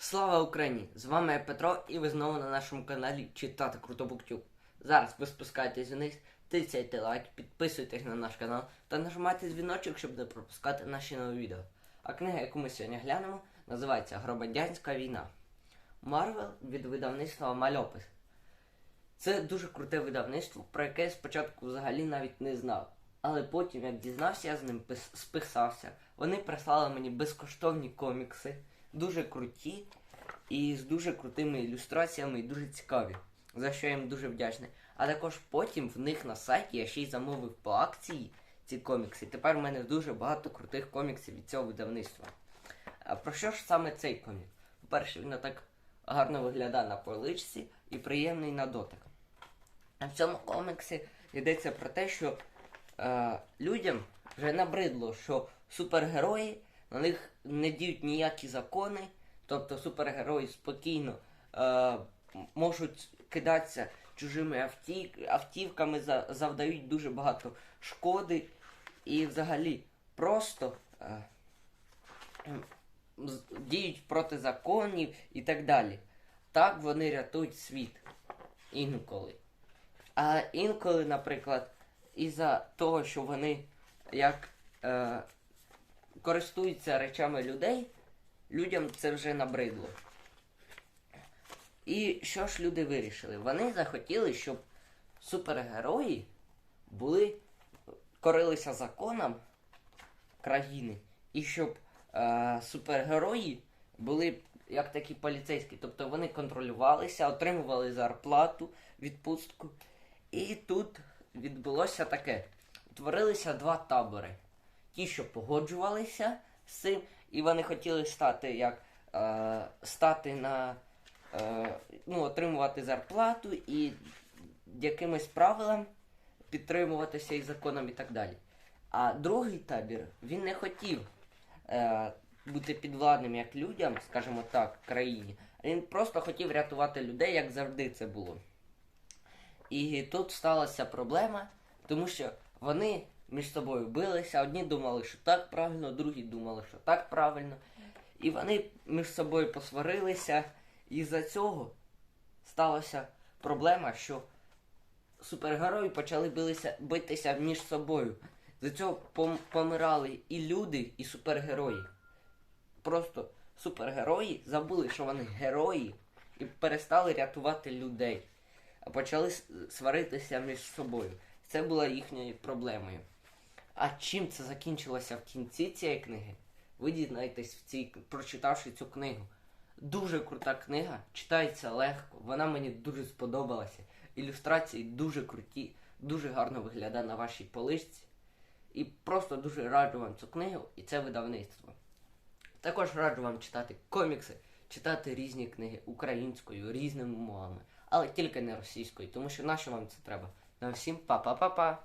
Слава Україні! З вами я Петро, і ви знову на нашому каналі Читати Круто Буктюб. Зараз ви спускаєтесь вниз, тицяйте лайк, підписуйтесь на наш канал та нажимайте дзвіночок, щоб не пропускати наші нові відео. А книга, яку ми сьогодні глянемо, називається Громадянська війна. Марвел від видавництва Мальопис. Це дуже круте видавництво, про яке я спочатку взагалі навіть не знав. Але потім, як дізнався, я з ним пис- списався. Вони прислали мені безкоштовні комікси, дуже круті і з дуже крутими ілюстраціями і дуже цікаві, за що я їм дуже вдячний. А також потім в них на сайті я ще й замовив по акції ці комікси. Тепер в мене дуже багато крутих коміксів від цього видавництва. А про що ж саме цей комік? По-перше, він так гарно виглядає на поличці і приємний на дотик. А в цьому коміксі йдеться про те, що е, людям вже набридло, що супергерої на них не діють ніякі закони, тобто супергерої спокійно е, можуть кидатися чужими автів, автівками, за, завдають дуже багато шкоди і взагалі просто е, діють проти законів і так далі. Так вони рятують світ інколи. А інколи, наприклад, із-за того, що вони як е, користуються речами людей, людям це вже набридло. І що ж люди вирішили? Вони захотіли, щоб супергерої були, корилися законам країни, і щоб е, супергерої були як такі поліцейські, тобто вони контролювалися, отримували зарплату, відпустку. І тут відбулося таке: утворилися два табори. Ті, що погоджувалися з цим, і вони хотіли стати як е, стати на е, ну, отримувати зарплату і якимось правилам підтримуватися і законом і так далі. А другий табір він не хотів е, бути підвладним як людям, скажімо так, країні. Він просто хотів рятувати людей, як завжди це було. І тут сталася проблема, тому що вони між собою билися. Одні думали, що так правильно, другі думали, що так правильно. І вони між собою посварилися. І за цього сталася проблема, що супергерої почали билися, битися між собою. За цього пом- помирали і люди, і супергерої. Просто супергерої забули, що вони герої, і перестали рятувати людей а почали сваритися між собою. Це була їхньою проблемою. А чим це закінчилося в кінці цієї книги? Ви дізнаєтесь в цій, прочитавши цю книгу. Дуже крута книга, читається легко, вона мені дуже сподобалася. Ілюстрації дуже круті, дуже гарно виглядає на вашій поличці. І просто дуже раджу вам цю книгу і це видавництво. Також раджу вам читати комікси, читати різні книги українською, різними мовами, але тільки не російською, тому що нащо вам це треба? На всім па-па-па-па!